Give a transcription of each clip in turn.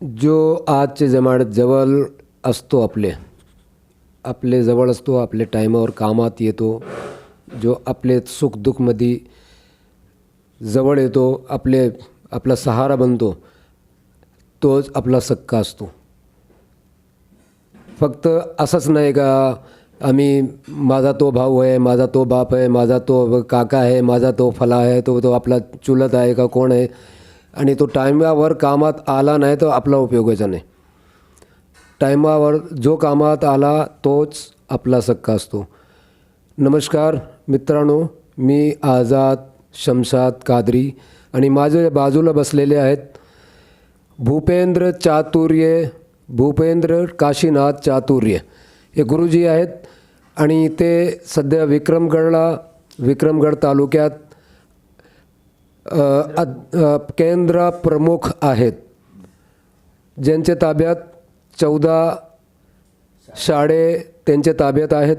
जो आजचे जमान्यात जवळ असतो आपले आपले जवळ असतो आपले टायमावर कामात येतो जो आपले सुखदुःखमध्ये जवळ येतो आपले आपला सहारा बनतो तोच आपला सक्का असतो. फक्त असंच नाही का आम्ही माझा तो भाऊ आहे माझा तो बाप आहे माझा तो काका आहे माझा तो फला आहे तो तो आपला चुलत आहे का कोण आहे आणि तो टायमावर कामात आला नाही तर आपला उपयोगाचा नाही. टायमावर जो कामात आला तोच आपला सक्का असतो. नमस्कार मित्रांनो मी आझाद शमशाद कादरी आणि माझ्या बाजूला बसलेले आहेत भूपेंद्र चातुर्य भूपेंद्र काशीनाथ चातुर्य. हे गुरुजी आहेत आणि ते सध्या विक्रमगडला विक्रमगड तालुक्यात केंद्र प्रमुख आहेत. ज्यांच्या ताब्यात चौदा शाळे त्यांच्या ताब्यात आहेत.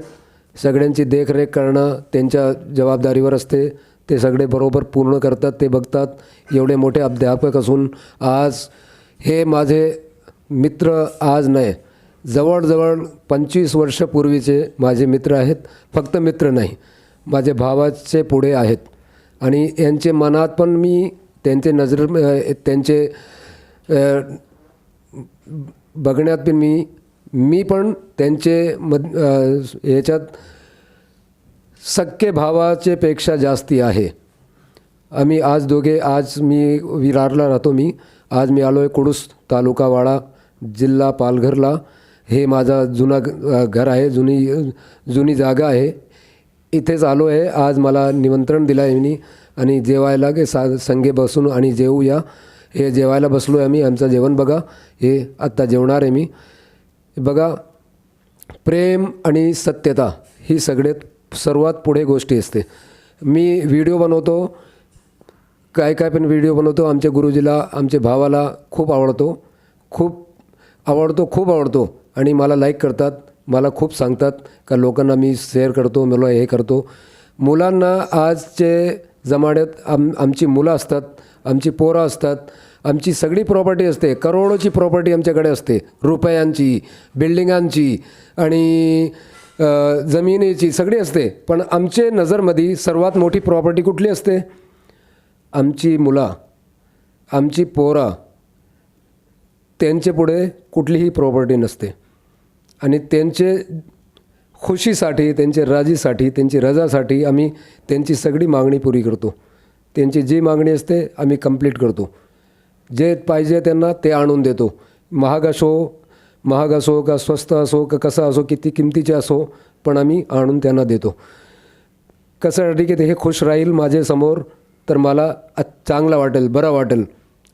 सगळ्यांची देखरेख करणं त्यांच्या जबाबदारीवर असते. ते सगळे बरोबर पूर्ण करतात ते बघतात. एवढे मोठे अध्यापक असून आज हे माझे मित्र आज नाही. जवळजवळ पंचवीस वर्षपूर्वीचे माझे मित्र आहेत. फक्त मित्र नाही. माझे भावाचे पुढे आहेत. आणि यांचे मनात पण मी त्यांचे नजर त्यांचे बघण्यात पण मी मी पण त्यांचे मद ह्याच्यात सक्के भावाचे पेक्षा जास्ती आहे. आम्ही आज दोघे आज मी विरारला राहतो मी. आज मी आलो आहे कुडूस तालुका वाडा जिल्हा पालघरला. हे माझा जुना घर आहे जुनी जुनी जागा आहे. इथेच आलो आहे. आज मला निमंत्रण दिलं आहे मी. आणि जेवायला की सा संगे बसून आणि जेवूया हे जेवायला बसलो आहे आम्ही. आमचं जेवण बघा. हे आत्ता जेवणार आहे मी. बघा प्रेम आणि सत्यता ही सगळ्यात सर्वात पुढे गोष्टी असते. मी व्हिडिओ बनवतो. काय काय पण व्हिडिओ बनवतो. आमच्या गुरुजीला आमच्या भावाला खूप आवडतो. खूप आवडतो खूप आवडतो. आणि मला लाईक करतात. मला खूप सांगतात का लोकांना मी शेअर करतो मला हे करतो. मुलांना आजचे जमान्यात आम आमची मुलं असतात आमची पोरं असतात आमची सगळी प्रॉपर्टी असते. करोडोची प्रॉपर्टी आमच्याकडे असते. रुपयांची बिल्डिंगांची आणि जमिनीची सगळी असते. पण आमचे नजरमध्ये सर्वात मोठी प्रॉपर्टी कुठली असते? आमची मुलं आमची पोरा. त्यांचे पुढे कुठलीही प्रॉपर्टी नसते. आणि त्यांचे खुशीसाठी त्यांच्या राजीसाठी त्यांची रजासाठी आम्ही त्यांची सगळी मागणी पुरी करतो. त्यांची जी मागणी असते आम्ही कंप्लीट करतो. जे पाहिजे त्यांना ते आणून देतो. महाग असो महाग असो का स्वस्त असो का कसा असो किती किमतीचे असो पण आम्ही आणून त्यांना देतो. कशासाठी की ते हे खुश राहील माझ्यासमोर तर मला चांगला चांगलं वाटेल बरं वाटेल.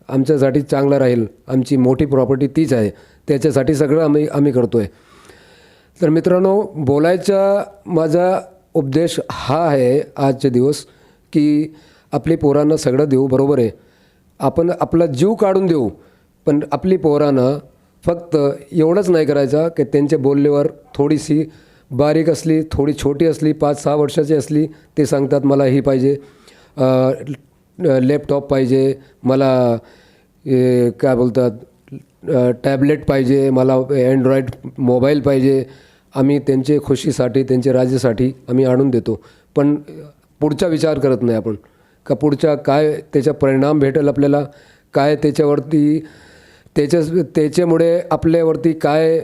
आमच्यासाठी चांगलं राहील. आमची मोठी प्रॉपर्टी तीच आहे. त्याच्यासाठी सगळं आम्ही आम्ही करतो आहे तर मित्रांनो बोलायचा माझा उपदेश हा आहे आजचे दिवस की आपली पोरांना सगळं देऊ बरोबर आहे? आपण आपला जीव काढून देऊ पण आपली पोरांना फक्त एवढंच नाही करायचं की त्यांच्या बोलल्यावर थोडीशी बारीक असली थोडी छोटी असली पाच सहा वर्षाची असली ते सांगतात मला ही पाहिजे लॅपटॉप पाहिजे मला ए, काय बोलतात टॅबलेट पाहिजे मला अँड्रॉईड मोबाईल पाहिजे आम्ही त्यांचे खुशीसाठी त्यांच्या राजेसाठी आम्ही आणून देतो. पण पुढचा विचार करत नाही आपण. का पुढच्या काय त्याचा परिणाम भेटेल आपल्याला? काय त्याच्यावरती त्याच्या त्याच्यामुळे आपल्यावरती काय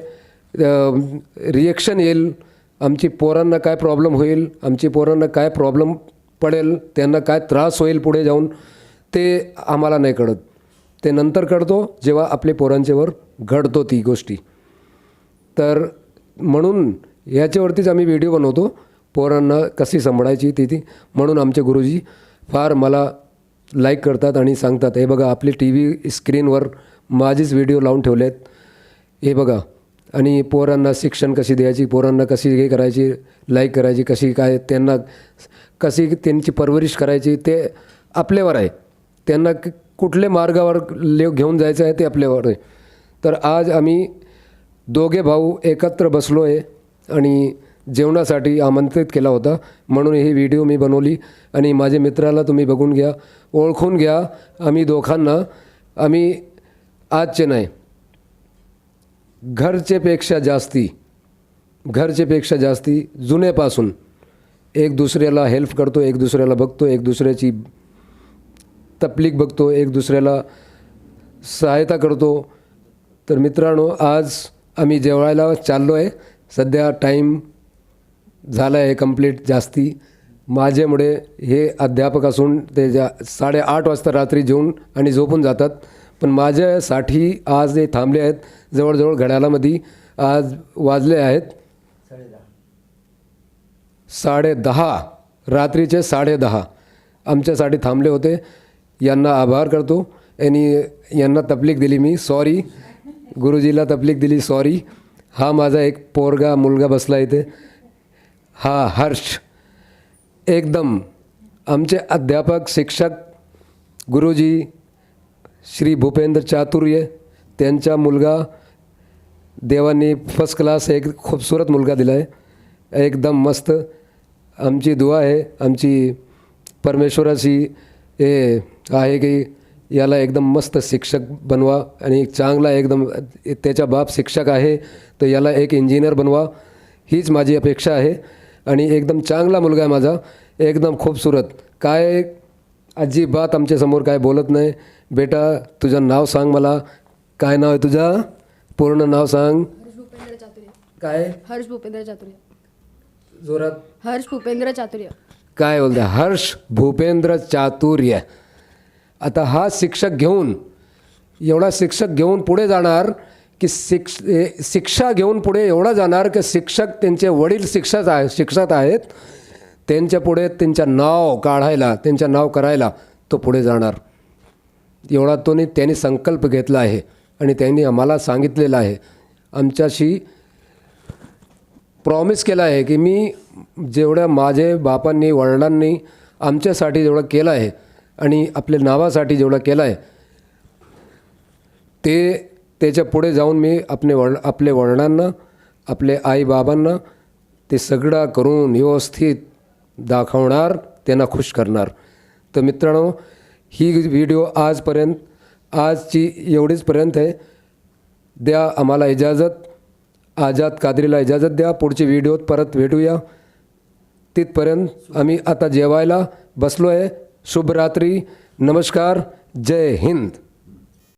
रिएक्शन येईल? आमची पोरांना काय प्रॉब्लेम होईल? आमची पोरांना काय प्रॉब्लेम पडेल? त्यांना काय त्रास होईल पुढे जाऊन? ते आम्हाला नाही कळत. ते नंतर कळतो जेव्हा आपले पोरांच्यावर घडतो ती गोष्टी. तर म्हणून याच्यावरतीच आम्ही व्हिडिओ बनवतो. पोरांना कशी सांभाळायची ती ती. म्हणून आमचे गुरुजी फार मला लाईक करतात आणि सांगतात हे बघा आपली टी व्ही स्क्रीनवर माझेच व्हिडिओ लावून ठेवले आहेत हे बघा आणि पोरांना शिक्षण कशी द्यायची पोरांना कशी हे करायची लाईक करायची कशी काय त्यांना कशी त्यांची परवरिश करायची ते आपल्यावर आहे. त्यांना कुठल्या मार्गावर ले घेऊन जायचं आहे ते आपल्यावर आहे. तर आज आम्ही दोघे भाऊ एकत्र बसलो आहे आणि जेवणासाठी आमंत्रित केला होता. म्हणून ही व्हिडिओ मी बनवली आणि माझ्या मित्राला तुम्ही बघून घ्या ओळखून घ्या आम्ही दोघांना. आम्ही आजचे नाही घरचेपेक्षा जास्ती घरचेपेक्षा जास्ती जुनेपासून एक दुसऱ्याला हेल्प करतो एक दुसऱ्याला बघतो एक दुसऱ्याची तपलीक बघतो एक दुसऱ्याला सहायता करतो. तर मित्रांनो आज आम्ही जेवायला चाललो आहे सध्या टाईम झाला आहे कंप्लीट जास्ती. माझ्यामुळे हे अध्यापक असून ते ज्या साडेआठ वाजता रात्री जेवून आणि झोपून जातात. पण माझ्यासाठी आज ते थांबले आहेत. जवळजवळ घड्याळामध्ये आज वाजले आहेत. साडे दहा रात्रीचे साडे दहा आमच्यासाठी थांबले होते. यांना आभार करतो. यांनी यांना तपलीक दिली मी. सॉरी गुरुजीला तपलीक दिली सॉरी हा माझा एक पोरगा मुलगा बसला इथे. हा हर्ष. एकदम आमचे अध्यापक शिक्षक गुरुजी श्री भूपेंद्र चातुर्य त्यांचा मुलगा देवांनी फर्स्ट क्लास एक खूपसूरत मुलगा दिला आहे एकदम मस्त. आमची दुआ आहे आमची परमेश्वराची हे आहे की याला एकदम मस्त शिक्षक बनवा आणि चांगला एकदम त्याचा बाप शिक्षक आहे तर याला एक इंजिनियर बनवा. हीच माझी अपेक्षा आहे. आणि एकदम चांगला मुलगा आहे माझा. एकदम खूपसूरत काय अजिबात आमच्यासमोर काय बोलत नाही. बेटा तुझं नाव सांग मला. काय नाव आहे तुझं? पूर्ण नाव सांग. काय? हर्ष भूपेंद्र चातुर्य. जोरात. हर्ष भूपेंद्र चातुर्य. काय बोलते हर्ष भूपेंद्र चातुर्य. आता हा शिक्षक घेऊन एवढा शिक्षक घेऊन पुढे जाणार की शिक्ष शिक्षा घेऊन पुढे एवढा जाणार की शिक्षक त्यांचे वडील शिक्षक आहे शिक्षक आहेत. त्यांच्या पुढे त्यांचं नाव काढायला त्यांचं नाव करायला तो पुढे जाणार. एवढा तो त्यांनी संकल्प घेतला आहे आणि त्यांनी आम्हाला सांगितलेलं आहे. आमच्याशी प्रॉमिस केला आहे की मी जेवढ्या माझे बापांनी वडिलांनी आमच्यासाठी जेवढं केलं आहे आणि आपल्या नावासाठी जेवढा केला आहे ते त्याच्या पुढे जाऊन मी आपले वड आपले वडिलांना आपले आईबाबांना ते सगळं करून व्यवस्थित दाखवणार त्यांना खुश करणार. तर मित्रांनो ही व्हिडिओ आजपर्यंत आजची एवढीचपर्यंत आहे. द्या आम्हाला इजाजत आझाद कादरीला इजाजत द्या. पुढची व्हिडिओत परत भेटूया. तिथपर्यंत आम्ही आता जेवायला बसलो आहे शुभ रात्रि नमस्कार जय हिंद।